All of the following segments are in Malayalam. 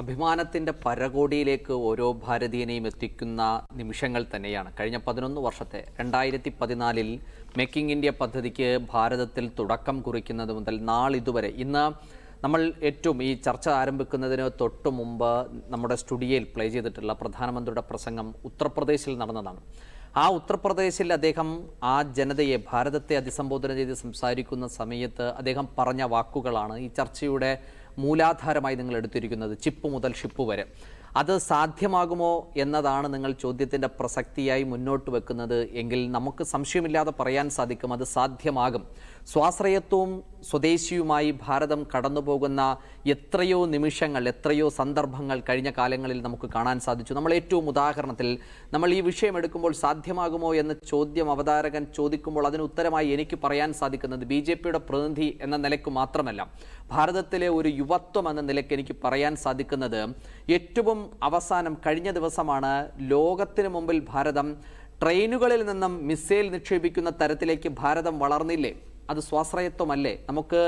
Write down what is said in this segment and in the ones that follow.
അഭിമാനത്തിന്റെ പരകോടിയിലേക്ക് ഓരോ ഭാരതീയനെയും എത്തിക്കുന്ന നിമിഷങ്ങൾ തന്നെയാണ്. കഴിഞ്ഞ പതിനൊന്ന് വർഷത്തെ രണ്ടായിരത്തി പതിനാലിൽ മേക്കിംഗ് ഇന്ത്യ പദ്ധതിക്ക് ഭാരതത്തിൽ തുടക്കം കുറിക്കുന്നത് മുതൽ നാളിതുവരെ ഇന്ന് നമ്മൾ ഏറ്റവും ഈ ചർച്ച ആരംഭിക്കുന്നതിന് തൊട്ടു മുമ്പ് നമ്മുടെ സ്റ്റുഡിയോയിൽ പ്ലേ ചെയ്തിട്ടുള്ള പ്രധാനമന്ത്രിയുടെ പ്രസംഗം ഉത്തർപ്രദേശിൽ നടന്നതാണ്. ആ ഉത്തർപ്രദേശിൽ അദ്ദേഹം ആ ജനതയെ ഭാരതത്തെ അഭിസംബോധന ചെയ്ത് സംസാരിക്കുന്ന സമയത്ത് അദ്ദേഹം പറഞ്ഞ വാക്കുകളാണ് ഈ ചർച്ചയുടെ മൂലാധാരമായി നിങ്ങൾ എടുത്തിരിക്കുന്നത് ചിപ്പ് മുതൽ ഷിപ്പ് വരെ. അത് സാധ്യമാകുമോ എന്നതാണ് നിങ്ങൾ ചോദ്യത്തിന്റെ പ്രസക്തിയായി മുന്നോട്ട് വെക്കുന്നത്. എങ്കിൽ നമുക്ക് സംശയമില്ലാതെ പറയാൻ സാധിക്കും അത് സാധ്യമാകും. സ്വാശ്രയത്വവും സ്വദേശിയുമായി ഭാരതം കടന്നുപോകുന്ന എത്രയോ നിമിഷങ്ങൾ എത്രയോ സന്ദർഭങ്ങൾ കഴിഞ്ഞ കാലങ്ങളിൽ നമുക്ക് കാണാൻ സാധിച്ചു. നമ്മൾ ഏറ്റവും ഉദാഹരണത്തിൽ നമ്മൾ ഈ വിഷയം എടുക്കുമ്പോൾ സാധ്യമാകുമോ എന്ന ചോദ്യം അവതാരകൻ ചോദിക്കുമ്പോൾ അതിന് ഉത്തരമായി എനിക്ക് പറയാൻ സാധിക്കുന്നത് ബി പ്രതിനിധി എന്ന നിലയ്ക്ക് മാത്രമല്ല. ഭാരതത്തിലെ ഒരു യുവത്വം എന്ന നിലയ്ക്ക് എനിക്ക് പറയാൻ സാധിക്കുന്നത് ഏറ്റവും അവസാനം കഴിഞ്ഞ ദിവസമാണ് ലോകത്തിന് മുമ്പിൽ ഭാരതം ട്രെയിനുകളിൽ നിന്നും മിസൈൽ നിക്ഷേപിക്കുന്ന തരത്തിലേക്ക് ഭാരതം വളർന്നില്ലേ? അത് സ്വാശ്രയത്വമല്ലേ? നമുക്ക്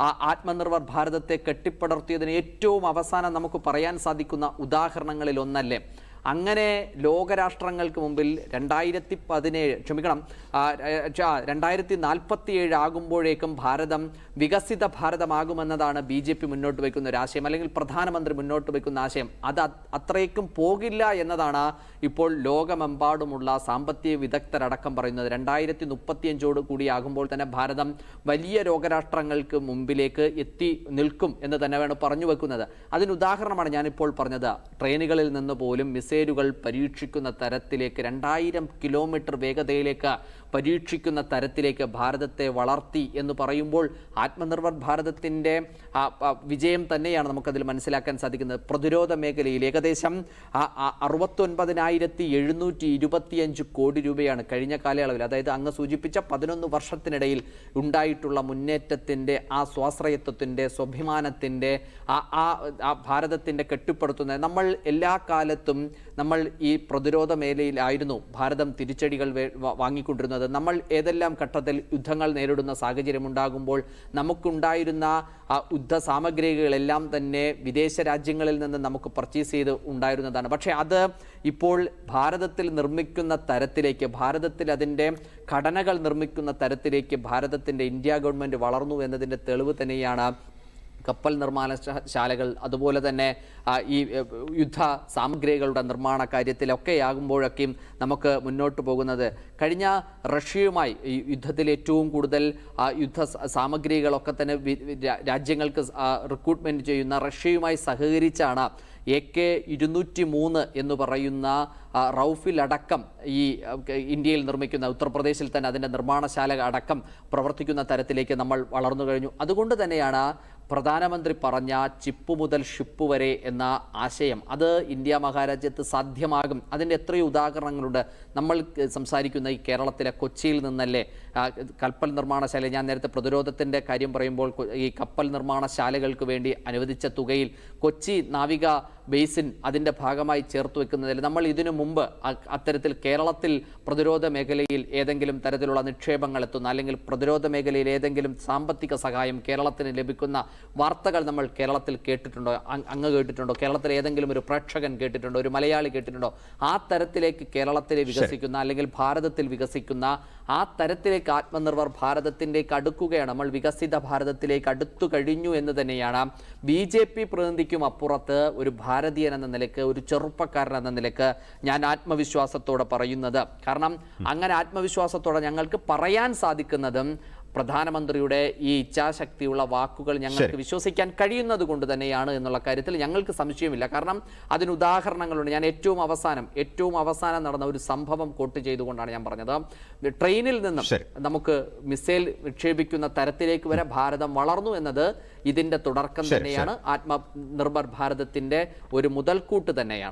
ആ ആത്മനിർഭർ ഭാരതത്തെ കെട്ടിപ്പടർത്തിയതിന് ഏറ്റവും അവസാനം നമുക്ക് പറയാൻ സാധിക്കുന്ന ഉദാഹരണങ്ങളിൽ ഒന്നല്ലേ? അങ്ങനെ ലോകരാഷ്ട്രങ്ങൾക്ക് മുമ്പിൽ രണ്ടായിരത്തി പതിനേഴ് ക്ഷമിക്കണം രണ്ടായിരത്തി നാൽപ്പത്തി ഏഴ് ആകുമ്പോഴേക്കും ഭാരതം വികസിത ഭാരതമാകുമെന്നതാണ് ബി ജെ പി മുന്നോട്ട് വയ്ക്കുന്ന ഒരു ആശയം അല്ലെങ്കിൽ പ്രധാനമന്ത്രി മുന്നോട്ട് വയ്ക്കുന്ന ആശയം. അത് അത് അത്രയ്ക്കും പോകില്ല എന്നതാണ് ഇപ്പോൾ ലോകമെമ്പാടുമുള്ള സാമ്പത്തിക വിദഗ്ധരടക്കം പറയുന്നത്. രണ്ടായിരത്തി മുപ്പത്തിയഞ്ചോട് കൂടി ആകുമ്പോൾ തന്നെ ഭാരതം വലിയ ലോകരാഷ്ട്രങ്ങൾക്ക് മുമ്പിലേക്ക് എത്തി നിൽക്കും എന്ന് തന്നെ വേണം പറഞ്ഞു വെക്കുന്നത് അതിന് ഉദാഹരണമാണ് ഞാനിപ്പോൾ പറഞ്ഞത്. ട്രെയിനുകളിൽ നിന്ന് പോലും മിസൈലുകൾ പരീക്ഷിക്കുന്ന തരത്തിലേക്ക് രണ്ടായിരം കിലോമീറ്റർ വേഗതയിലേക്ക് പരീക്ഷിക്കുന്ന തരത്തിലേക്ക് ഭാരതത്തെ വളർത്തി എന്ന് പറയുമ്പോൾ ആത്മനിർഭർ ഭാരതത്തിന്റെ വിജയം തന്നെയാണ് നമുക്കതിൽ മനസ്സിലാക്കാൻ സാധിക്കുന്നത്. പ്രതിരോധ മേഖലയിൽ ഏകദേശം അറുപത്തൊൻപതിനായിരത്തി എഴുന്നൂറ്റി ഇരുപത്തിയഞ്ച് കോടി രൂപയാണ് കഴിഞ്ഞ കാലയളവിൽ അതായത് അങ്ങ് സൂചിപ്പിച്ച പതിനൊന്ന് വർഷത്തിനിടയിൽ ഉണ്ടായിട്ടുള്ള മുന്നേറ്റത്തിന്റെ ആ സ്വാശ്രയത്വത്തിന്റെ സ്വാഭിമാനത്തിന്റെ ആ ആ ഭാരതത്തിന്റെ കെട്ടിപ്പടുത്തുന്നത് നമ്മൾ എല്ലാ കാലത്തും നമ്മൾ ഈ പ്രതിരോധ മേഖലയിലായിരുന്നു ഭാരതം തിരിച്ചടികൾ വാങ്ങിക്കൊണ്ടിരുന്നത്. നമ്മൾ ഏതെല്ലാം ഘട്ടത്തിൽ യുദ്ധങ്ങൾ നേരിടുന്ന സാഹചര്യം ഉണ്ടാകുമ്പോൾ നമുക്കുണ്ടായിരുന്ന ആ യുദ്ധ സാമഗ്രികളെല്ലാം തന്നെ വിദേശ രാജ്യങ്ങളിൽ നിന്ന് നമുക്ക് പർച്ചേസ് ചെയ്ത് ഉണ്ടായിരുന്നതാണ്. പക്ഷേ അത് ഇപ്പോൾ ഭാരതത്തിൽ നിർമ്മിക്കുന്ന തരത്തിലേക്ക് ഭാരതത്തിൽ അതിന്റെ ഘടനകൾ നിർമ്മിക്കുന്ന തരത്തിലേക്ക് ഭാരതത്തിന്റെ ഇന്ത്യ ഗവൺമെന്റ് വളർന്നു എന്നതിന്റെ തെളിവ് തന്നെയാണ് കപ്പൽ നിർമ്മാണ ശാലകൾ അതുപോലെ തന്നെ ഈ യുദ്ധ സാമഗ്രികളുടെ നിർമ്മാണ കാര്യത്തിലൊക്കെ ആകുമ്പോഴൊക്കെയും നമുക്ക് മുന്നോട്ട് പോകുന്നത്. കഴിഞ്ഞ റഷ്യയുമായി യുദ്ധത്തിൽ ഏറ്റവും കൂടുതൽ യുദ്ധ സാമഗ്രികളൊക്കെ തന്നെ രാജ്യങ്ങൾക്ക് റിക്രൂട്ട്മെന്റ് ചെയ്യുന്ന റഷ്യയുമായി സഹകരിച്ചാണ് എ കെ ഇരുന്നൂറ്റി മൂന്ന് എന്ന് പറയുന്ന റൗഫിലടക്കം ഈ ഇന്ത്യയിൽ നിർമ്മിക്കുന്ന ഉത്തർപ്രദേശിൽ തന്നെ അതിന്റെ നിർമ്മാണശാല അടക്കം പ്രവർത്തിക്കുന്ന തരത്തിലേക്ക് നമ്മൾ വളർന്നു കഴിഞ്ഞു. അതുകൊണ്ട് തന്നെയാണ് പ്രധാനമന്ത്രി പറഞ്ഞ ചിപ്പ് മുതൽ ഷിപ്പ് വരെ എന്ന ആശയം. അത് ഇന്ത്യ മഹാരാജ്യത്ത് സാധ്യമാകും. അതിന്റെ എത്രയോ ഉദാഹരണങ്ങളുണ്ട്. നമ്മൾ സംസാരിക്കുന്ന ഈ കേരളത്തിലെ കൊച്ചിയിൽ നിന്നല്ലേ കപ്പൽ നിർമ്മാണശാല. ഞാൻ നേരത്തെ പ്രതിരോധത്തിന്റെ കാര്യം പറയുമ്പോൾ ഈ കപ്പൽ നിർമ്മാണശാലകൾക്ക് വേണ്ടി അനുവദിച്ച തുകയിൽ കൊച്ചി നാവിക ബേസിൻ അതിന്റെ ഭാഗമായി ചേർത്ത് വെക്കുന്നതിൽ നമ്മൾ ഇതിനു മുമ്പ് അത്തരത്തിൽ കേരളത്തിൽ പ്രതിരോധ മേഖലയിൽ ഏതെങ്കിലും തരത്തിലുള്ള നിക്ഷേപങ്ങൾ എത്തുന്ന അല്ലെങ്കിൽ പ്രതിരോധ മേഖലയിൽ ഏതെങ്കിലും സാമ്പത്തിക സഹായം കേരളത്തിന് ലഭിക്കുന്ന വാർത്തകൾ നമ്മൾ കേരളത്തിൽ കേട്ടിട്ടുണ്ടോ? അങ് അങ്ങ് കേട്ടിട്ടുണ്ടോ? കേരളത്തിലെ ഏതെങ്കിലും ഒരു പ്രേക്ഷകൻ കേട്ടിട്ടുണ്ടോ? ഒരു മലയാളി കേട്ടിട്ടുണ്ടോ? ആ തരത്തിലേക്ക് കേരളത്തിൽ വികസിക്കുന്ന അല്ലെങ്കിൽ ഭാരതത്തിൽ വികസിക്കുന്ന ആ തരത്തിലേക്ക് ആത്മനിർഭർ ഭാരതത്തിലേക്ക് അടുക്കുകയാണ്. നമ്മൾ വികസിത ഭാരതത്തിലേക്ക് അടുത്തു കഴിഞ്ഞു എന്ന് തന്നെയാണ്. ബി ജെ പി പ്രതിനിധിക്കും അപ്പുറത്ത് ഒരു ഭാരതീയൻ എന്ന നിലയ്ക്ക് ഒരു ചെറുപ്പക്കാരൻ എന്ന നിലയ്ക്ക് ഞാൻ ആത്മവിശ്വാസത്തോടെ പറയുന്നത്. കാരണം അങ്ങനെ ആത്മവിശ്വാസത്തോടെ ഞങ്ങൾക്ക് പറയാൻ സാധിക്കുന്നതും പ്രധാനമന്ത്രിയുടെ ഈ ഇച്ഛാശക്തിയുള്ള വാക്കുകൾ ഞങ്ങൾക്ക് വിശ്വസിക്കാൻ കഴിയുന്നത് കൊണ്ട് തന്നെയാണ് എന്നുള്ള കാര്യത്തിൽ ഞങ്ങൾക്ക് സംശയമില്ല. കാരണം അതിന് ഉദാഹരണങ്ങളുണ്ട്. ഞാൻ ഏറ്റവും അവസാനം ഏറ്റവും അവസാനം നടന്ന ഒരു സംഭവം കോട്ട് ചെയ്തുകൊണ്ടാണ് ഞാൻ പറഞ്ഞത്. ട്രെയിനിൽ നിന്നും നമുക്ക് മിസൈൽ വിക്ഷേപിക്കുന്ന തരത്തിലേക്ക് വരെ ഭാരതം വളർന്നു എന്നത് ഇതിന്റെ തുടർക്കം തന്നെയാണ്. ആത്മനിർഭർ ഭാരതത്തിന്റെ ഒരു മുതൽക്കൂട്ട് തന്നെയാണ്.